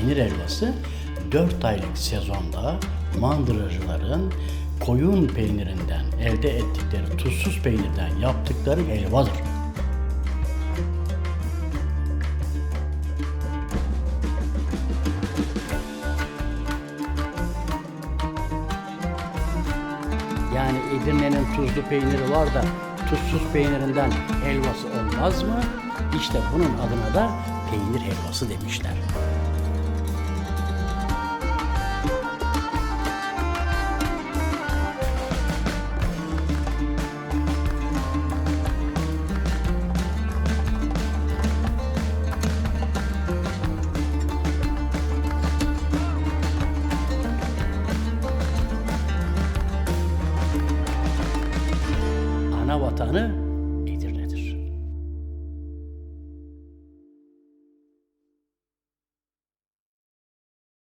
peynir helvası 4 aylık sezonda mandıracıların koyun peynirinden elde ettikleri tuzsuz peynirden yaptıkları helvadır. Yani Edirne'nin tuzlu peyniri var da tuzsuz peynirinden helvası olmaz mı? İşte bunun adına da peynir helvası demişler. ana vatanı